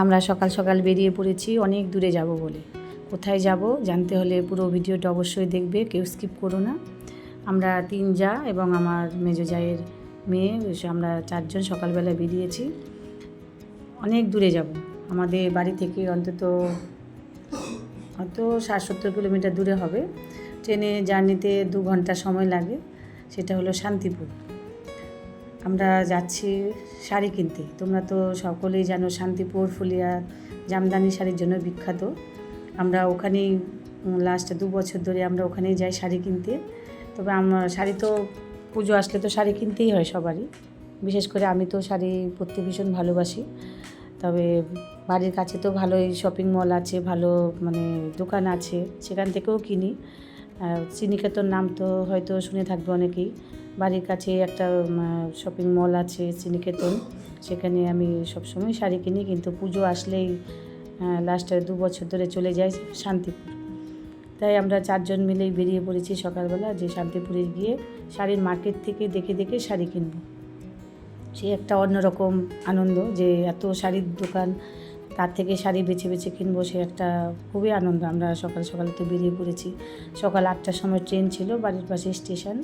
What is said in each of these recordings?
আমরা সকাল সকাল বেরিয়ে পড়েছি, অনেক দূরে যাব বলে। কোথায় যাব জানতে হলে পুরো ভিডিওটা অবশ্যই দেখবে, কেউ স্কিপ করো না। আমরা তিন যা এবং আমার মেজো জায়ের মেয়ে, আমরা চারজন সকালবেলা বেরিয়েছি। অনেক দূরে যাব। আমাদের বাড়ি থেকে অন্তত হয়তো ষাট সত্তর কিলোমিটার দূরে হবে। ট্রেনে জার্নিতে দু ঘণ্টা সময় লাগে, সেটা হলো শান্তিপুর। আমরা যাচ্ছি শাড়ি কিনতে। তোমরা তো সকলেই জানো শান্তিপুর, ফুলিয়া, জামদানি শাড়ির জন্য বিখ্যাত। আমরা ওখানেই লাস্ট দু বছর ধরে আমরা ওখানেই যাই শাড়ি কিনতে। তবে আমার শাড়ি তো, পুজো আসলে তো শাড়ি কিনতেই হয় সবারই। বিশেষ করে আমি তো শাড়ি পরতে ভীষণ ভালোবাসি। তবে বাড়ির কাছে তো ভালোই শপিং মল আছে, ভালো মানে দোকান আছে, সেখান থেকেও কিনি। আর নাম তো হয়তো শুনে থাকবে অনেকেই। বাড়ির কাছে একটা শপিং মল আছে শ্রীনিকেতন সেখানে আমি সবসময় শাড়ি কিনি, কিন্তু পুজো আসলেই লাস্টে দু বছর ধরে চলে যাই শান্তিপুর। তাই আমরা চারজন মিলেই বেরিয়ে পড়েছি সকালবেলা, যে শান্তিপুরে গিয়ে শাড়ির মার্কেট থেকে দেখে দেখে শাড়ি কিনবো। সে একটা অন্যরকম আনন্দ যে এত শাড়ির দোকান, তার থেকে শাড়ি বেছে বেছে কিনবো, সে একটা খুবই আনন্দ। আমরা সকাল সকালে তো বেরিয়ে পড়েছি। সকাল আটটার সময় ট্রেন ছিল, বাড়ির পাশে স্টেশন।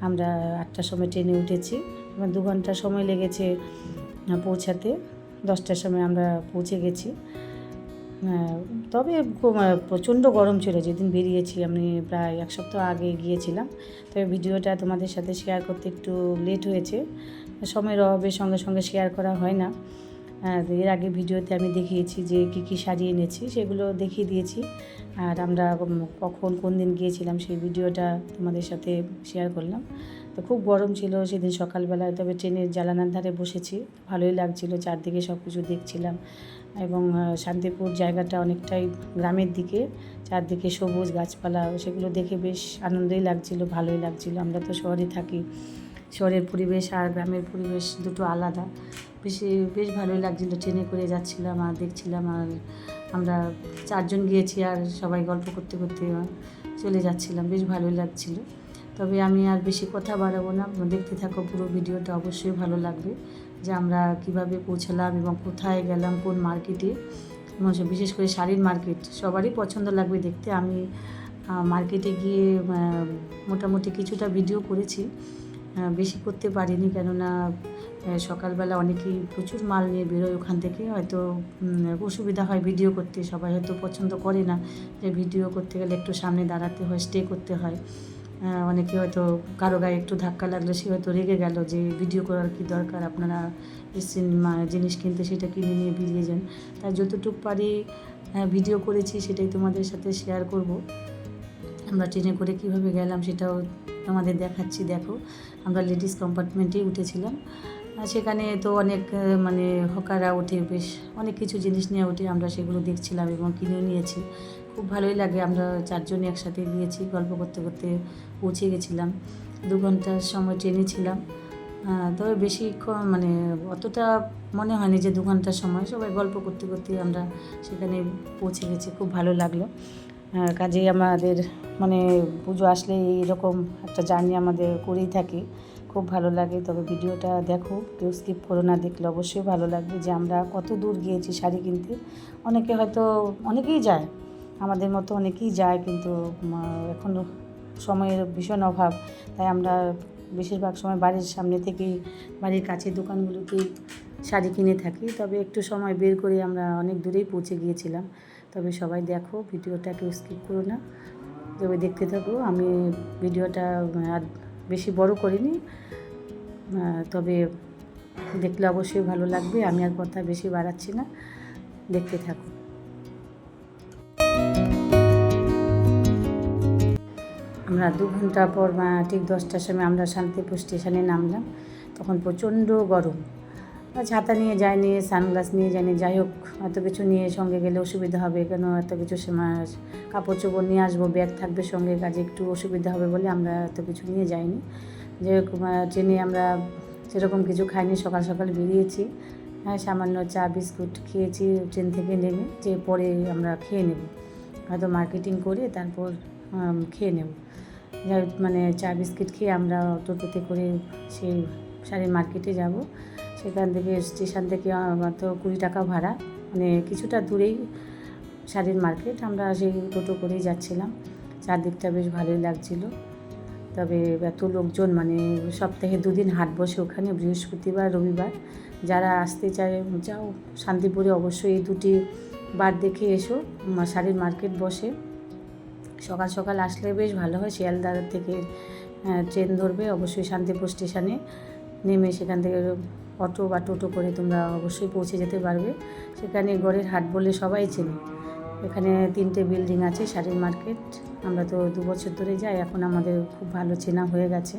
আমরা আটটার সময় ট্রেনে উঠেছি। আমার দু ঘণ্টা সময় লেগেছে পৌঁছাতে। দশটার সময় আমরা পৌঁছে গেছি। তবে প্রচণ্ড গরম ছিল। যেদিন বেরিয়েছি আমি প্রায় এক সপ্তাহ আগে গিয়েছিলাম। তবে ভিডিওটা তোমাদের সাথে শেয়ার করতে একটু লেট হয়েছে। সময়ের অভাবে সঙ্গে সঙ্গে শেয়ার করা হয় না। আর এর আগে ভিডিওতে আমি দেখিয়েছি যে কী কী শাড়ি এনেছি, সেগুলো দেখিয়ে দিয়েছি। আর আমরা কখন কোন দিন গিয়েছিলাম সেই ভিডিওটা তোমাদের সাথে শেয়ার করলাম। তো খুব গরম ছিল সেদিন সকালবেলায় তবে ট্রেনের জানালার ধারে বসেছি। ভালোই লাগছিল, চারদিকে সব কিছু দেখছিলাম এবং শান্তিপুর জায়গাটা অনেকটাই গ্রামের দিকে, চারদিকে সবুজ গাছপালা, সেগুলো দেখে বেশ আনন্দই লাগছিল, ভালোই লাগছিল। আমরা তো শহরে থাকি, শহরের পরিবেশ আর গ্রামের পরিবেশ দুটো আলাদা। বেশি, বেশ ভালোই লাগছিল। ট্রেনে করে যাচ্ছিলাম আর দেখছিলাম আর আমরা চারজন গিয়েছি আর সবাই গল্প করতে করতে চলে যাচ্ছিলাম। বেশ ভালোই লাগছিল। তবে আমি আর বেশি কথা বাড়াবো না। দেখতে থাকো পুরো ভিডিওটা, অবশ্যই ভালো লাগবে যে আমরা কীভাবে পৌঁছালাম এবং কোথায় গেলাম, কোন মার্কেটে। বিশেষ করে শাড়ির মার্কেট। সবারই পছন্দ লাগবে দেখতে। আমি মার্কেটে গিয়ে মোটামুটি কিছুটা ভিডিও করেছি। বেশি করতে পারিনি কেননা সকালবেলা অনেকেই প্রচুর মাল নিয়ে বেরোয় ওখান থেকে। হয়তো অসুবিধা হয় ভিডিও করতে, সবাই হয়তো পছন্দ করে না যে ভিডিও করতে গেলে একটু সামনে দাঁড়াতে হয় স্টে করতে হয়। অনেকে হয়তো কারও গায়ে একটু ধাক্কা লাগলে সে হয়তো রেগে গেল যে ভিডিও করার কি দরকার? আপনারা এসছেন মা- জিনিস কিনতে সেটা কিনে নিয়ে বেরিয়ে যান। তাই যতটুকু পারি ভিডিও করেছি, সেটাই তোমাদের সাথে শেয়ার করব। আমরা ট্রেনে করে কীভাবে গেলাম সেটাও তোমাদের দেখাচ্ছি, দেখো। আমরা লেডিস কম্পার্টমেন্টেই উঠেছিলাম। সেখানে তো অনেক মানে হকাররা ওঠে, বেশ অনেক কিছু জিনিস নিয়ে ওঠে, আমরা সেগুলো দেখছিলাম এবং কিনেও নিয়েছি। খুব ভালোই লাগে, আমরা চারজনে একসাথে গিয়েছি, গল্প করতে করতে পৌঁছে গেছিলাম। দু ঘণ্টার সময় ট্রেনে ছিলাম। তবে বেশিক্ষণ মানে অতটা মনে হয়নি যে দু ঘণ্টার সময়, সবাই গল্প করতে করতে আমরা সেখানে পৌঁছে গেছি, খুব ভালো লাগল। কাজেই আমাদের মানে পুজো আসলে এরকম একটা জার্নি আমাদের করেই থাকি। খুব ভালো লাগে, তবে ভিডিওটা দেখো, কেউ স্কিপ করো না, দেখলে অবশ্যই ভালো লাগবে যে আমরা কত দূর গিয়েছি শাড়ি কিনতে। অনেকে হয়তো, অনেকেই যায়, আমাদের মতো অনেকেই যায় কিন্তু এখন সময়ের ভীষণ অভাব, তাই আমরা বেশিরভাগ সময় বাড়ির সামনে থেকেই, বাড়ির কাছে দোকানগুলোতেই শাড়ি কিনে থাকি। তবে একটু সময় বের করে আমরা অনেক দূরেই পৌঁছে গিয়েছিলাম। তবে সবাই দেখো, ভিডিওটা কেউ স্কিপ করো না। তবে দেখতে থাকো, আমি ভিডিওটা বেশি বড় করিনি। তবে দেখলে অবশ্যই ভালো লাগবে, আমি আর কথা বেশি বাড়াচ্ছি না। দেখতে থাকো। আমরা দু ঘণ্টা পর ঠিক দশটার সময় আমরা শান্তিপুর স্টেশনে নামলাম। তখন প্রচণ্ড গরম। ছাতা নিয়ে যায়নি, সানগ্লাস নিয়ে যায়নি, যাই হোক, এত কিছু নিয়ে সঙ্গে গেলে অসুবিধা হবে কেন? এত কিছু কাপড় চোপড় নিয়ে আসব, ব্যাগ থাকবে সঙ্গে, কাজে একটু অসুবিধা হবে বলে আমরা এত কিছু নিয়ে যাইনি। যে ট্রেনে আমরা সেরকম কিছু খাইনি, সকাল সকাল বেরিয়েছি। হ্যাঁ সামান্য চা, বিস্কুট খেয়েছি, ট্রেন থেকে নেমে, যে পরে আমরা খেয়ে নেব। হয়তো মার্কেটিং করে তারপর খেয়ে নেব। যাই মানে চা, বিস্কিট খেয়ে আমরা টোটোতে করে সেই শাড়ির মার্কেটে যাব। সেখান থেকে, স্টেশন থেকে তো কুড়ি টাকা ভাড়া। মানে কিছুটা দূরেই শাড়ির মার্কেট। আমরা সেই টোটো করেই যাচ্ছিলাম। চারদিকটা বেশ ভালোই লাগছিল। তবে এত লোকজন মানে সপ্তাহে দুদিন হাট বসে ওখানে, বৃহস্পতিবার, রবিবার। যারা আসতে চায়, যাও। শান্তিপুরে অবশ্যই এই দুটি বার দেখে এসো। শাড়ির মার্কেট বসে। সকাল সকাল আসলে বেশ ভালো হয়। শিয়ালদা থেকে ট্রেন ধরবে। অবশ্যই শান্তিপুর স্টেশনে নেমে সেখান থেকে অটো বা টোটো করে তোমরা অবশ্যই পৌঁছে যেতে পারবে। সেখানে গড়ের হাট বলে সবাই চেনে। এখানে তিনটে বিল্ডিং আছে, শাড়ির মার্কেট আমরা তো দু বছর ধরে যাই, এখন আমাদের খুব ভালো চেনা হয়ে গেছে।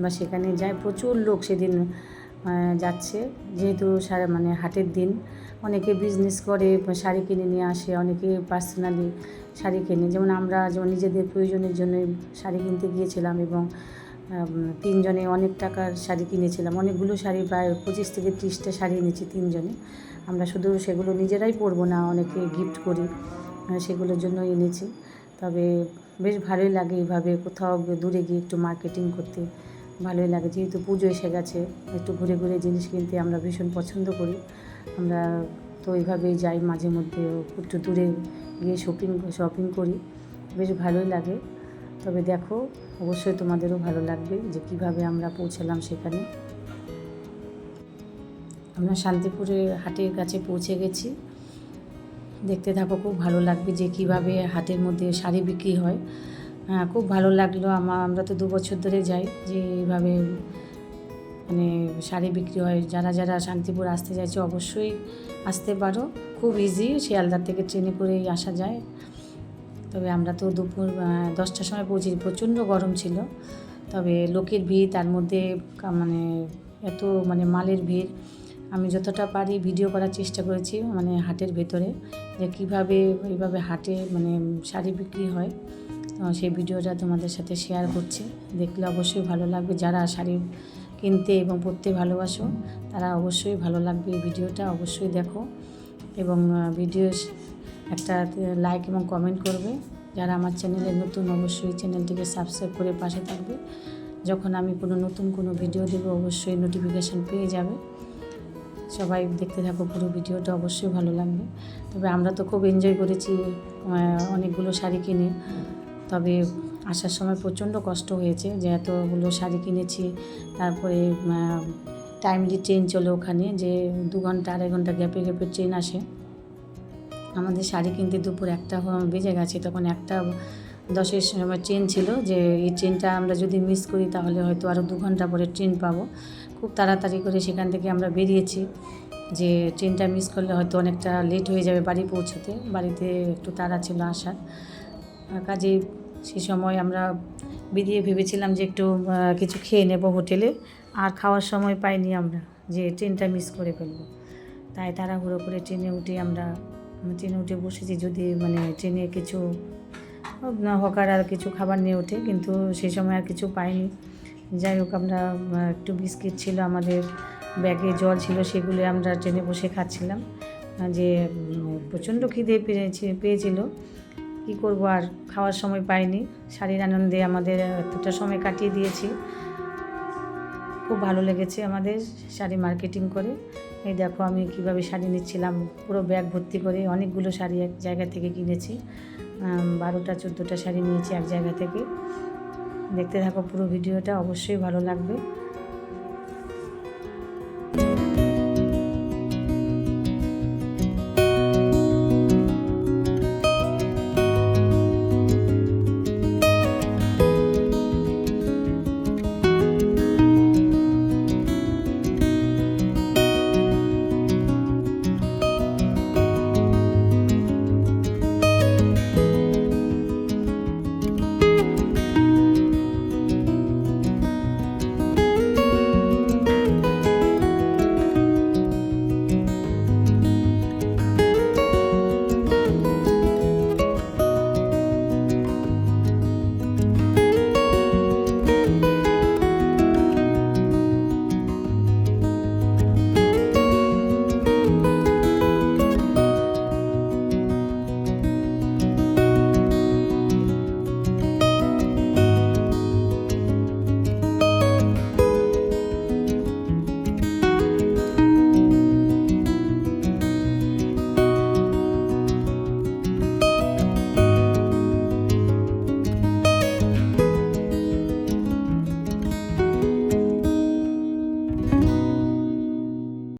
বা সেখানে যাই, প্রচুর লোক সেদিন যাচ্ছে। যেহেতু সারা মানে হাটের দিন, অনেকে বিজনেস করে, শাড়ি কিনে নিয়ে আসে, অনেকে পার্সোনালি শাড়ি কেনে। যেমন আমরা যেমন নিজেদের প্রয়োজনের জন্য শাড়ি কিনতে গিয়েছিলাম এবং তিনজনে অনেক টাকার শাড়ি কিনেছিলাম। অনেকগুলো শাড়ি প্রায় পঁচিশ থেকে ত্রিশটা শাড়ি এনেছি তিনজনে। আমরা শুধু সেগুলো নিজেরাই পরবো না, অনেকে গিফট করি সেগুলোর জন্য এনেছি। তবে বেশ ভালোই লাগে এইভাবে কোথাও দূরে গিয়ে একটু মার্কেটিং করতে। ভালোই লাগে, যেহেতু পুজো এসে গেছে, একটু ঘুরে ঘুরে জিনিস কিনতে আমরা ভীষণ পছন্দ করি। আমরা তো এইভাবেই যাই মাঝে মধ্যে একটু দূরে গিয়ে শপিং শপিং করি। বেশ ভালোই লাগে। তবে দেখো, অবশ্যই তোমাদেরও ভালো লাগবে যে কীভাবে আমরা পৌঁছালাম সেখানে। আমরা শান্তিপুরে হাটের কাছে পৌঁছে গেছি। দেখতে থাকো, খুব ভালো লাগবে যে কীভাবে হাটের মধ্যে শাড়ি বিক্রি হয়। হ্যাঁ খুব ভালো লাগল আমার আমরা তো দু বছর ধরে যাই যে এইভাবে মানে শাড়ি বিক্রি হয়। যারা যারা শান্তিপুর আসতে চাইছে অবশ্যই আসতে পারো। খুব ইজি শিয়ালদার থেকে ট্রেনে করেই আসা যায়। তবে আমরা তো দুপুর দশটার সময় পৌঁছি প্রচণ্ড গরম ছিল। তবে লোকের ভিড়, তার মধ্যে মানে এত মানে মালের ভিড়। আমি যতটা পারি ভিডিও করার চেষ্টা করেছি মানে হাটের ভেতরে, যে কীভাবে এইভাবে হাটে মানে শাড়ি বিক্রি হয়। সেই ভিডিওটা তোমাদের সাথে শেয়ার করছি। দেখলে অবশ্যই ভালো লাগবে। যারা শাড়ি কিনতে এবং পরতে ভালোবাসো, তারা অবশ্যই ভালো লাগবে এই ভিডিওটা। অবশ্যই দেখো। এবং ভিডিও একটা লাইক এবং কমেন্ট করবে। যারা আমার চ্যানেলে নতুন, অবশ্যই চ্যানেলটিকে সাবস্ক্রাইব করে পাশে থাকবে। যখন আমি কোনো নতুন কোনো ভিডিও দেবো, অবশ্যই নোটিফিকেশান পেয়ে যাবে। সবাই দেখতে থাকো পুরো ভিডিওটা অবশ্যই ভালো লাগবে। তবে আমরা তো খুব এনজয় করেছি অনেকগুলো শাড়ি কিনে। তবে আসার সময় প্রচণ্ড কষ্ট হয়েছে যে এতগুলো শাড়ি কিনেছি। তারপরে টাইমলি ট্রেন চলে ওখানে, যে দু ঘণ্টা, আড়াই ঘণ্টা গ্যাপে গ্যাপে ট্রেন আসে। আমাদের শাড়ি কিনতে দুপুর একটা বেজে গেছে, তখন একটা দশের সময় ট্রেন ছিল যে এই ট্রেনটা আমরা যদি মিস করি তাহলে হয়তো আরও দু ঘণ্টা পরে ট্রেন পাবো। খুব তাড়াতাড়ি করে সেখান থেকে আমরা বেরিয়েছি যে ট্রেনটা মিস করলে হয়তো অনেকটা লেট হয়ে যাবে বাড়ি পৌঁছতে, বাড়িতে একটু তাড়া ছিল আসার। কাজেই সে সময় আমরা বেরিয়ে ভেবেছিলাম যে একটু কিছু খেয়ে নেব হোটেলে, আর খাওয়ার সময় পাইনি আমরা যে ট্রেনটা মিস করে ফেলব। তাই তাড়াহুড়ো করে ট্রেনে উঠে আমরা ট্রেনে উঠে বসেছি যদি মানে ট্রেনে কিছু হকার আর কিছু খাবার নিয়ে ওঠে, কিন্তু সেই সময় আর কিছু পাইনি। যাই হোক, আমরা একটু বিস্কিট ছিল আমাদের, ব্যাগে জল ছিল, সেগুলো আমরা ট্রেনে বসে খাচ্ছিলাম। যে প্রচণ্ড খিদে পেয়েছি, পেয়েছিল। কী করব আর, খাওয়ার সময় পাইনি। শাড়ির আনন্দে আমাদের এতটা সময় কাটিয়ে দিয়েছি। খুব ভালো লেগেছে আমাদের শাড়ি মার্কেটিং করে। এই দেখো, আমি কীভাবে শাড়ি নিচ্ছিলাম। পুরো ব্যাগ ভর্তি করে অনেকগুলো শাড়ি এক জায়গা থেকে কিনেছি। বারোটা, চোদ্দোটা শাড়ি নিয়েছি এক জায়গা থেকে। দেখতে থাকো পুরো ভিডিওটা, অবশ্যই ভালো লাগবে।